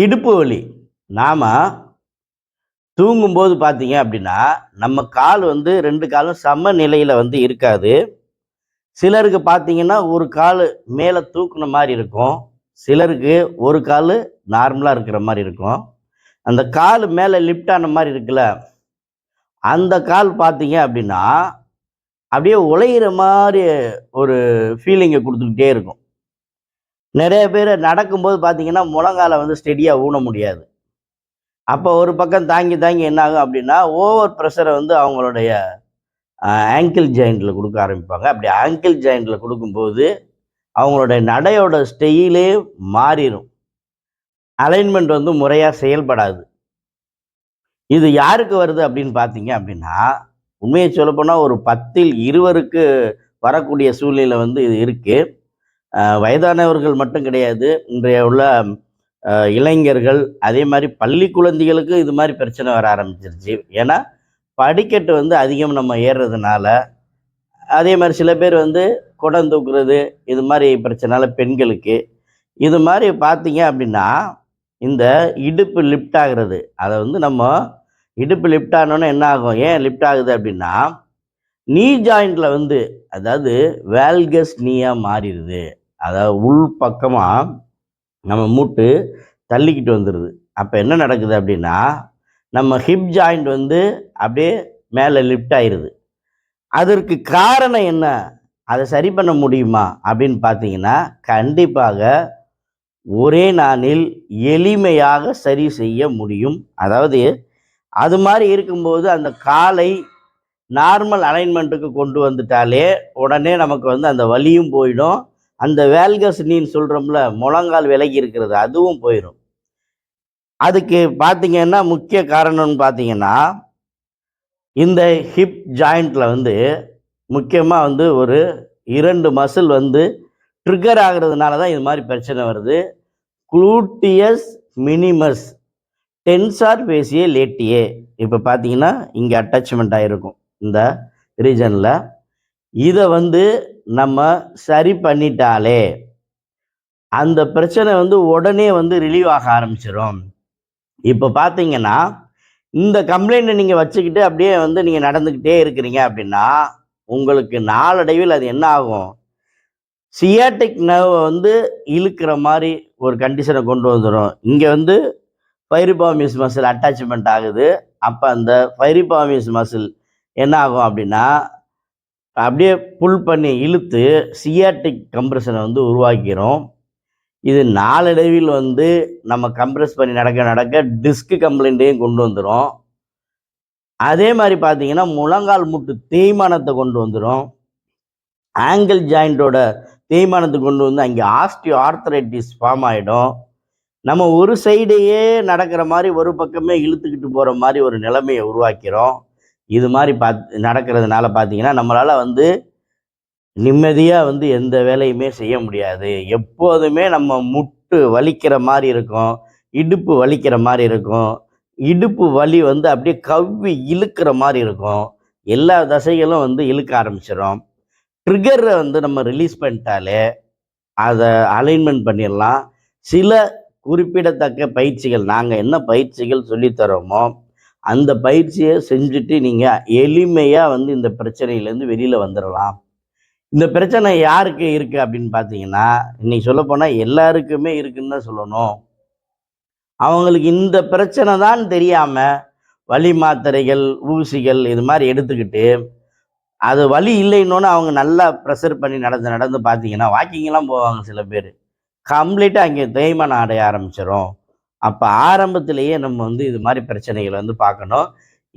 இடுப்பு வலி. நாம் தூங்கும்போது பார்த்தீங்க அப்படின்னா நம்ம கால் வந்து ரெண்டு காலும் சம நிலையில் வந்து இருக்காது. சிலருக்கு பார்த்தீங்கன்னா ஒரு கால் மேலே தூக்குன மாதிரி இருக்கும். சிலருக்கு ஒரு கால் நார்மலாக இருக்கிற மாதிரி இருக்கும். அந்த கால் மேலே லிஃப்ட் ஆன மாதிரி இருக்குல்ல அந்த கால் பார்த்தீங்க அப்படின்னா அப்படியே உழையிற மாதிரி ஒரு ஃபீலிங்கை கொடுத்துக்கிட்டே இருக்கும். நிறைய பேர் நடக்கும்போது பார்த்தீங்கன்னா முழங்கால வந்து ஸ்டெடியாக ஊன முடியாது. அப்போ ஒரு பக்கம் தாங்கி தாங்கி என்ன ஆகும் அப்படின்னா ஓவர் ப்ரெஷரை வந்து அவங்களுடைய ஆங்கிள் ஜாயிண்டில் கொடுக்க ஆரம்பிப்பாங்க. அப்படி ஆங்கிள் ஜாயிண்டில் கொடுக்கும்போது அவங்களுடைய நடையோட ஸ்டெயிலே மாறிடும் அலைன்மெண்ட் வந்து முறையாக செயல்படாது. இது யாருக்கு வருது அப்படின்னு பார்த்தீங்க அப்படின்னா உண்மையை சொல்லப்போனால் ஒரு பத்தில் இருவருக்கு வரக்கூடிய சூழ்நிலை வந்து இது இருக்குது வயதானவர்கள் மட்டும் கிடையாது. இன்றைய உள்ள இளைஞர்கள் அதே மாதிரி பள்ளி குழந்தைகளுக்கு இது மாதிரி பிரச்சனை வர ஆரம்பிச்சிருச்சு. ஏன்னா படிக்கட்டு வந்து அதிகம் நம்ம ஏறுறதுனால அதே மாதிரி சில பேர் வந்து குடம் தூக்குறது இது மாதிரி பிரச்சனால பெண்களுக்கு. இது மாதிரி பார்த்தீங்க அப்படின்னா இந்த இடுப்பு லிஃப்ட் ஆகிறது அதை வந்து நம்ம இடுப்பு லிஃப்ட் ஆனோன்னே என்ன ஆகும்? ஏன் லிஃப்ட் ஆகுது அப்படின்னா நீ ஜாயிண்டில் வந்து அதாவது வேல்கஸ் நீயாக மாறிடுது. அதாவது உள் பக்கமாக நம்ம மூட்டு தள்ளிக்கிட்டு வந்துடுது அப்போ என்ன நடக்குது அப்படின்னா நம்ம ஹிப் ஜாயிண்ட் வந்து அப்படியே மேலே லிஃப்ட் ஆயிடுது அதற்கு காரணம் என்ன? அதை சரி பண்ண முடியுமா? அப்படின்னு பார்த்தீங்கன்னா கண்டிப்பாக ஒரே நாளில் எளிமையாக சரி செய்ய முடியும். அதாவது அது மாதிரி இருக்கும்போது அந்த காலை நார்மல் அலைன்மெண்ட்டுக்கு கொண்டு வந்துட்டாலே உடனே நமக்கு வந்து அந்த வலியும் போயிடும். அந்த வேல்கஸ் நீன்னு சொல்கிறோம்ல முழங்கால் விலகி இருக்கிறது அதுவும் போயிடும் அதுக்கு பார்த்தீங்கன்னா முக்கிய காரணம்னு பார்த்தீங்கன்னா இந்த ஹிப் ஜாயிண்ட்டில் வந்து முக்கியமாக வந்து ஒரு இரண்டு மசில் வந்து ட்ரிகர் ஆகுறதுனால தான் இது மாதிரி பிரச்சனை வருது. குளூட்டியஸ் மினிமஸ் டென்சார் பேசிய லேட்டியே இப்போ பார்த்தீங்கன்னா இங்கே அட்டாச்மெண்ட் ஆகிருக்கும் இந்த ரீஜனில் இதை வந்து நம்ம சரி பண்ணிட்டாலே அந்த பிரச்சனை வந்து உடனே வந்து ரிலீவ் ஆக ஆரம்பிச்சிடும் இப்போ பார்த்தீங்கன்னா இந்த கம்ப்ளைண்ட்டை நீங்கள் வச்சுக்கிட்டு அப்படியே வந்து நீங்கள் நடந்துக்கிட்டே இருக்கிறீங்க அப்படின்னா உங்களுக்கு நாளடைவில் அது என்ன ஆகும்? சியாட்டிக் நர்வை வந்து இழுக்கிற மாதிரி ஒரு கண்டிஷனை கொண்டு வந்துடும் இங்கே வந்து பைரிபாமிஸ் மசில் அட்டாச்மெண்ட் ஆகுது. அப்போ அந்த பைரிபாமிஸ் மசில் என்ன ஆகும் அப்படின்னா அப்படியே புல் பண்ணி இழுத்து சியாட்டிக் கம்ப்ரெஷனை வந்து உருவாக்கிறோம். இது நாளடைவில் வந்து நம்ம கம்ப்ரெஸ் பண்ணி நடக்க நடக்க டிஸ்க் கம்ப்ளைண்ட்டையும் கொண்டு வந்துடும் அதே மாதிரி பார்த்தீங்கன்னா முழங்கால் முட்டு தேய்மானத்தை கொண்டு வந்துடும் ஆங்கிள் ஜாயிண்டோட தேய்மானத்தை கொண்டு வந்து அங்கே ஆஸ்டியோ ஆர்த்தரைட்டிஸ் ஃபார்ம் ஆகிடும் நம்ம ஒரு சைடையே நடக்கிற மாதிரி ஒரு பக்கமே இழுத்துக்கிட்டு போகிற மாதிரி ஒரு நிலைமையை உருவாக்கிறோம். இது மாதிரி பாத் நடக்கிறதுனால பார்த்தீங்கன்னா நம்மளால் வந்து நிம்மதியாக வந்து எந்த வேலையுமே செய்ய முடியாது. எப்போதுமே நம்ம முட்டு வலிக்கிற மாதிரி இருக்கும் இடுப்பு வலிக்கிற மாதிரி இருக்கும் இடுப்பு வலி வந்து அப்படியே கவ்வி இழுக்கிற மாதிரி இருக்கும். எல்லா தசைகளும் வந்து இழுக்க ஆரம்பிச்சிடும் ட்ரிகரை வந்து நம்ம ரிலீஸ் பண்ணிட்டாலே அதை அலைன்மெண்ட் பண்ணிடலாம். சில குறிப்பிடத்தக்க பயிற்சிகள் நாங்கள் என்ன பயிற்சிகள் சொல்லித்தரோமோ அந்த பயிற்சியை செஞ்சுட்டு நீங்கள் எளிமையாக வந்து இந்த பிரச்சனையிலேருந்து வெளியில் வந்துடலாம் இந்த பிரச்சனை யாருக்கு இருக்குது அப்படின்னு பார்த்தீங்கன்னா இன்னைக்கு சொல்லப்போனால் எல்லாருக்குமே இருக்குன்னு தான் சொல்லணும். அவங்களுக்கு இந்த பிரச்சனை தான் தெரியாமல் வலி மாத்திரைகள் ஊசிகள் இது மாதிரி எடுத்துக்கிட்டு அது வலி இல்லைன்னொன்னு அவங்க நல்லா ப்ரெஷர் பண்ணி நடந்து நடந்து பார்த்தீங்கன்னா வாக்கிங்லாம் போவாங்க சில பேர். கம்ப்ளீட்டாக அங்கே தேய்மானம் அடைய ஆரம்பிச்சிடும் அப்போ ஆரம்பத்திலேயே நம்ம வந்து இது மாதிரி பிரச்சனைகளை வந்து பார்க்கணும்.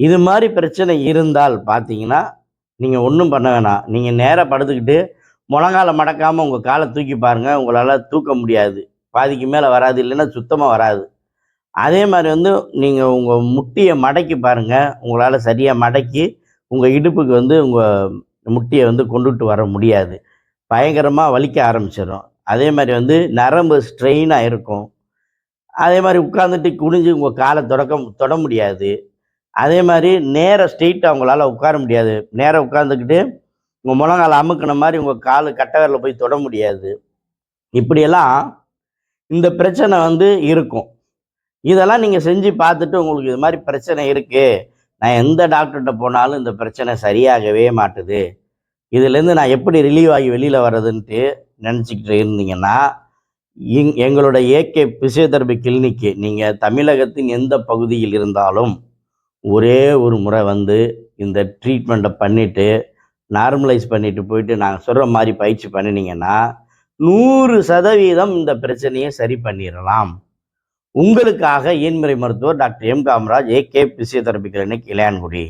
இது மாதிரி பிரச்சனை இருந்தால் பார்த்தீங்கன்னா நீங்கள் ஒன்றும் பண்ண வேணாம். நீங்கள் நேராக படுத்துக்கிட்டு முழங்கால மடக்காமல் உங்கள் காலை தூக்கி பாருங்கள் உங்களால் தூக்க முடியாது. பாதிக்கு மேலே வராது. இல்லைன்னா சுத்தமாக வராது. அதே மாதிரி வந்து நீங்கள் உங்கள் முட்டியை மடக்கி பாருங்கள் உங்களால் சரியாக மடக்கி உங்கள் இடுப்புக்கு வந்து உங்கள் முட்டியை வந்து கொண்டுட்டு வர முடியாது. பயங்கரமாக வலிக்க ஆரம்பிச்சிடும் அதே மாதிரி வந்து நரம்பு ஸ்ட்ரெயினாக இருக்கும். அதே மாதிரி உட்காந்துட்டு குனிஞ்சு உங்கள் காலை தொடக்க தொட முடியாது. அதே மாதிரி நேராக ஸ்ட்ரெயிட்டாக அவங்களால உட்கார முடியாது. நேராக உட்காந்துக்கிட்டு உங்கள் முழங்கால அமுக்கின மாதிரி உங்கள் காலு கட்டவரில் போய் தொட முடியாது. இப்படியெல்லாம் இந்த பிரச்சனை வந்து இருக்கும். இதெல்லாம் நீங்கள் செஞ்சு பார்த்துட்டு உங்களுக்கு இது மாதிரி பிரச்சனை இருக்குது நான் எந்த டாக்டர்கிட்ட போனாலும் இந்த பிரச்சனை சரியாகவே மாட்டுது. இதுலேருந்து நான் எப்படி ரிலீவ் ஆகி வெளியில் வர்றதுன்ட்டு நினச்சிக்கிட்டு இருந்தீங்கன்னா இங் எங்களோட ஏகே பிசியோதெரபி கிளினிக்கு நீங்கள் தமிழகத்தின் எந்த பகுதியில் இருந்தாலும் ஒரே ஒரு முறை வந்து இந்த ட்ரீட்மெண்ட்டை பண்ணிவிட்டு நார்மலைஸ் பண்ணிவிட்டு போயிட்டு நாங்கள் சொல்கிற மாதிரி பயிற்சி பண்ணினீங்கன்னா நூறு சதவீதம் இந்த பிரச்சனையை சரி பண்ணிடலாம். உங்களுக்காக இயன்முறை மருத்துவர் doctor M Kamaraj AK physiotherapy clinic Ilayangudi.